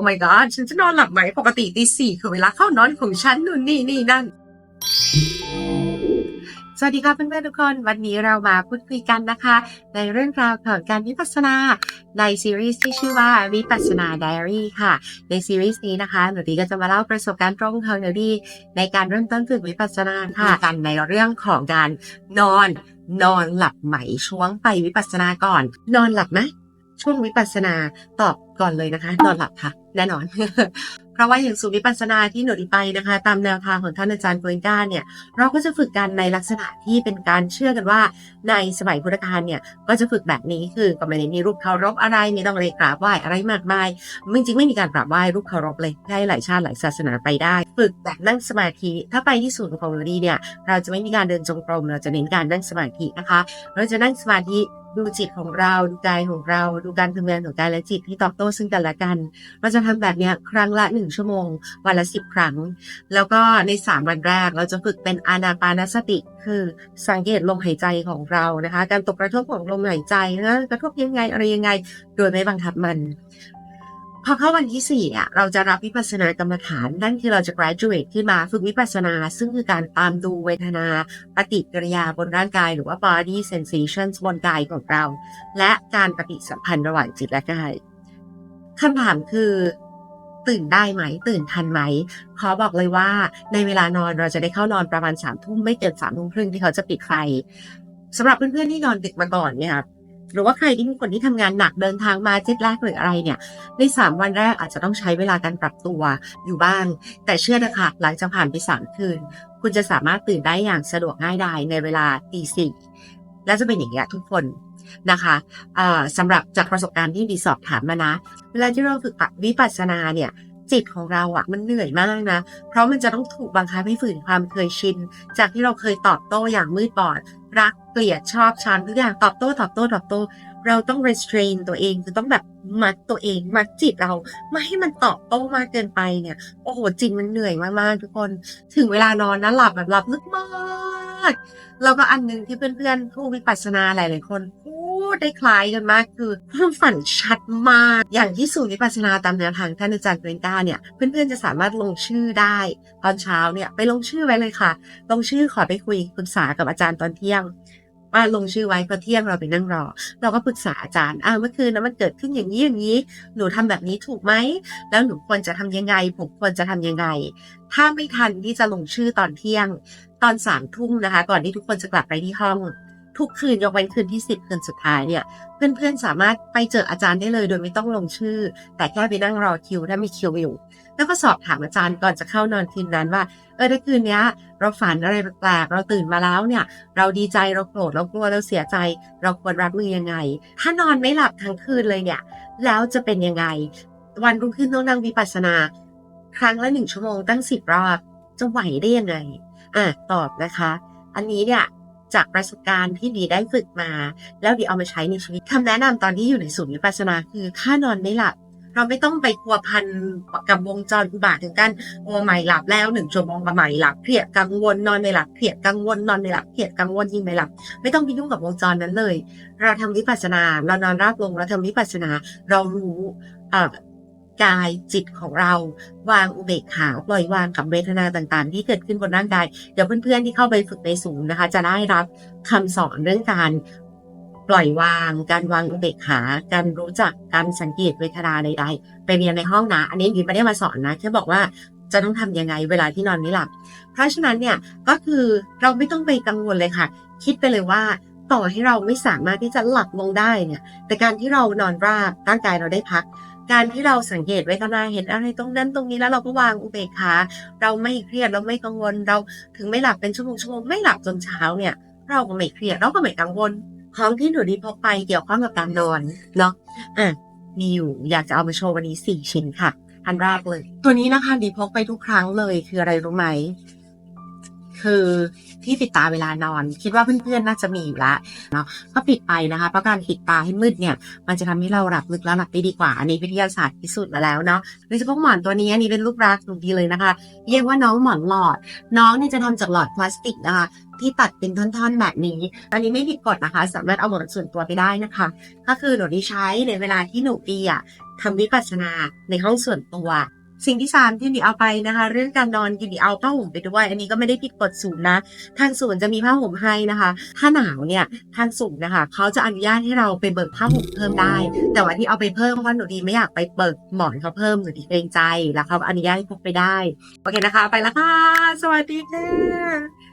โอ้ my god ฉันจะนอนหลับไหมปกติตีสี่คือเวลาเข้านอนของฉันนู่นนี่นี่นั่น สวัสดีค่ะเพื่อนๆทุกคน วันนี้เรามาพูดคุยกันนะคะ ในเรื่องราวของการวิปัสสนาในซีรีส์ที่ชื่อว่าวิปัสสนาไดอารี่ค่ะ ในซีรีส์นี้นะคะหนูดีก็จะมาเล่าประสบการณ์ตรงของหนูดีในการเริ่มต้นฝึกวิปัสสนาค่ะกันในเรื่องของการนอนนอนหลับไหมช่วงไปวิปัสสนาก่อน นอนหลับไหม ช่วงวิปัสสนาตอบก่อนเลยนะคะนอนหลับค่ะแน่นอน เพราะว่าอย่างสูตรวิปัสสนาที่หนูดีไปนะคะ ตามแนวทางของท่านอาจารย์โกเอนก้าเนี่ยเราก็จะฝึกกันในลักษณะที่เป็นการเชื่อกันว่า ในสมัยพุทธกาลเนี่ยก็จะฝึกแบบนี้คือก็ไม่ได้มีรูปเคารพอะไรไม่ต้องเลยกราบไหว้อะไรมากมายจริงๆไม่มีการกราบไหว้รูปเคารพเลยให้หลายชาติหลายศาสนาไปได้ ฝึกแบบนั่งสมาธิถ้าไปที่ศูนย์ของเราดีเนี่ยเราจะไม่มีการเดินจงกรมเราจะเน้นการนั่งสมาธินะคะ เราจะนั่งสมาธิ ดูจิตของเราดูกายของเรา ดูการทำงานของกายและจิตที่ตอบโต้ซึ่งกันและกัน เราจะทำแบบนี้ครั้งละหนึ่งชั่วโมง วันละสิบครั้ง แล้วก็ในสามวันแรกเราจะฝึกเป็นอานาปานสติ คือสังเกตลมหายใจของเรานะคะ การตกกระทบของลมหายใจนะกระทบยังไงอะไรยังไง โดยไม่บังคับมัน พอเข้าวันที่สี่อะ เราจะรับวิปัสสนากรรมฐาน นั่นคือเราจะ graduate ขึ้นมาฝึกวิปัสสนา ซึ่งคือการตามดูเวทนา ปฏิกิริยาบนร่างกาย หรือว่า body sensations บนกายของเรา และการปฏิสัมพันธ์ระหว่างจิตและกายคำถามคือตื่นได้ไหม ตื่นทันไหมขอบอกเลยว่าในเวลานอนเราจะได้เข้านอนประมาณสามทุ่มไม่เกินสามทุ่มครึ่งที่เขาจะปิดไฟสำหรับเพื่อนๆที่นอนดึกมาก่อนเนี่ยครับ หรือว่าใครที่มีคนที่ทำงานหนักเดินทางมาเจ็ดแรกหรืออะไรเนี่ย ในสามวันแรกอาจจะต้องใช้เวลาการปรับตัวอยู่บ้าง แต่เชื่อนะคะหลังจากผ่านไปสามคืน คุณจะสามารถตื่นได้อย่างสะดวกง่ายดายในเวลาตีสี่และจะเป็นอย่างนี้ทุกคนนะคะสำหรับจากประสบการณ์ที่ดีสอบถามมานะ เวลาที่เราฝึกวิปัสสนาเนี่ย จิตของเราอะมันเหนื่อยมากนะ เพราะมันจะต้องถูกบังคับให้ฝืนความเคยชิน จากที่เราเคยตอบโต้อย่างมืดบอด รักเกลียดชอบชังทุกอย่างตอบโต้ตอบโต้ตอบโต้ เราต้อง restrain ตัวเองคือต้องแบบมัดตัวเองมัดจิตเราไม่ให้มันตอบโต้มากเกินไปเนี่ย โอ้โหจิตมันเหนื่อยมากๆทุกคน ถึงเวลานอนนะหลับแบบหลับลึกมากแล้วก็อันหนึงที่เพื่อนๆผู้วิปัสสนาหลายๆคนพู ดได้คล้ายกันมากคือความฝันชัดมาก อย่างที่ศูนย์วิปัสสนาตามแนวทางท่านอาจารย์เกรนก้าเนี่ยเพื่อนๆจะสามารถลงชื่อได้ ตอนเช้าเนี่ยไปลงชื่อไว้เลยค่ะ ลงชื่อขอไปคุยปรึกษากับอาจารย์ตอนเที่ยงว่าลงชื่อไว้พอเที่ยงเราไปนั่งรอ เราก็ปรึกษาอาจารย์อ่าเมื่อคืนนะมันเกิดขึ้นอย่างนี้อย่างนี้ หนูทำแบบนี้ถูกไหม แล้วหนูควรจะทำยังไง ผมควรจะทำยังไง ถ้าไม่ทันที่จะลงชื่อตอนเที่ยง ตอนสามทุ่มนะคะ ก่อนที่ทุกคนจะกลับไปที่ห้อง ทุกคืนยกเว้นคืนที่สิบคืนสุดท้ายเนี่ย เพื่อนๆสามารถไปเจออาจารย์ได้เลยโดยไม่ต้องลงชื่อ แต่แค่ไปนั่งรอคิวถ้ามีคิวอยู่ แล้วก็สอบถามอาจารย์ก่อนจะเข้านอนคืนนั้นว่า เออถ้าคืนนี้เราฝันอะไรแปลกๆเราตื่นมาแล้วเนี่ย เราดีใจเราโกรธเรากลัวเราเสียใจ เราควรรับมือยังไง ถ้านอนไม่หลับทั้งคืนเลยเนี่ย แล้วจะเป็นยังไง วันรุ่งขึ้นต้องนั่งวิปัสสนา ครั้งละหนึ่งชั่วโมงตั้งสิบรอบจะไหวได้ยังไงอะตอบนะคะ อันนี้เนี่ย จากประสบการณ์ที่ดีได้ฝึกมา แล้วดีเอามาใช้ในชีวิตคำแนะนำตอนที่อยู่ในศูนย์วิปัสสนาคือถ้านอนไม่หลับเราไม่ต้องไปพัวพันกับวงจรอุบาทถึงกันโอ้ไม่หลับแล้วหนึ่งชั่วโมงก็ไม่หลับเครียดกังวลนอนไม่หลับเครียดกังวลนอนไม่หลับเครียดกังวลยิ่งไม่หลับ ไม่ต้องไปยุ่งกับวงจรนั้นเลย เราทำวิปัสสนา เรานอนราบลงเราทำวิปัสสนา เรารู้อ่อ กายจิตของเราวางอุเบกขาปล่อยวางกับเวทนาต่างๆ ที่เกิดขึ้นบนร่างกาย เดี๋ยวเพื่อนๆที่เข้าไปฝึกในศูนย์นะคะ จะได้รับคำสอนเรื่องการปล่อยวาง การวางอุเบกขา การรู้จักการสังเกตเวทนาใดๆไปเรียนในห้องนะ อันนี้ยินไม่ได้มาสอนนะแค่บอกว่าจะต้องทำยังไงเวลาที่นอนไม่หลับ เพราะฉะนั้นเนี่ยก็คือเราไม่ต้องไปกังวลเลยค่ะ คิดไปเลยว่าต่อให้เราไม่สามารถที่จะหลับลงได้เนี่ย แต่การที่เรานอนราบร่างกายเราได้พัก การที่เราสังเกตเวทนาเห็นอะไรตรงนั้นตรงนี้แล้วเราก็วางอุเบกขา เราไม่เครียดเราไม่กังวลเราถึงไม่หลับเป็นชั่วโมงชั่วโมงไม่หลับจนเช้าเนี่ย เราก็ไม่เครียดเราก็ไม่กังวลของที่หนูดีพกไปเกี่ยวข้องกับการนอนเนาะอะมีอยู่อยากจะเอามาโชว์วันนี้สี่ชิ้นค่ะอันแรกเลย ตัวนี้นะคะดีพกไปทุกครั้งเลยคืออะไรรู้ไหม คือที่ปิดตาเวลานอน คิดว่าเพื่อนๆน่าจะมีอยู่แล้วเนาะก็ปิดไปนะคะ เพราะการปิดตาให้มืดเนี่ย มันจะทำให้เราหลับลึกแล้วหลับได้ดีกว่า อันนี้วิทยาศาสตร์พิสูจน์มาแล้วเนาะโดยเฉพาะหมอนตัวนี้อันนี้เป็นรูปรักษณ์ดีเลยนะคะ เรียกว่าน้องหมอนหลอด น้องเนี่ยจะทำจากหลอดพลาสติกนะคะที่ตัดเป็นท่อนๆแบบนี้ อันนี้ไม่ผิดกฎนะคะ สามารถเอาหมอนส่วนตัวไปได้นะคะ ก็คือหนูได้ใช้ในเวลาที่หนูดีอะทำวิปัสสนาในห้องส่วนตัว สิ่งที่สามที่หนีเอาไปนะคะ เรื่องการนอนกินหนีเอาผ้าห่มไปด้วย อันนี้ก็ไม่ได้ผิดกฎศูนย์นะ ทางศูนย์จะมีผ้าห่มให้นะคะ ถ้าหนาวเนี่ยทางศูนย์นะคะเขาจะอนุญาตให้เราไปเบิกผ้าห่มเพิ่มได้ แต่ว่าที่เอาไปเพิ่มเพราะว่าหนูดีไม่อยากไปเบิกหมอนเขาเพิ่มหนูดีเกรงใจแล้วเขาอนุญาตให้พกไปได้โอเคนะคะ ไปละค่ะสวัสดีค่ะ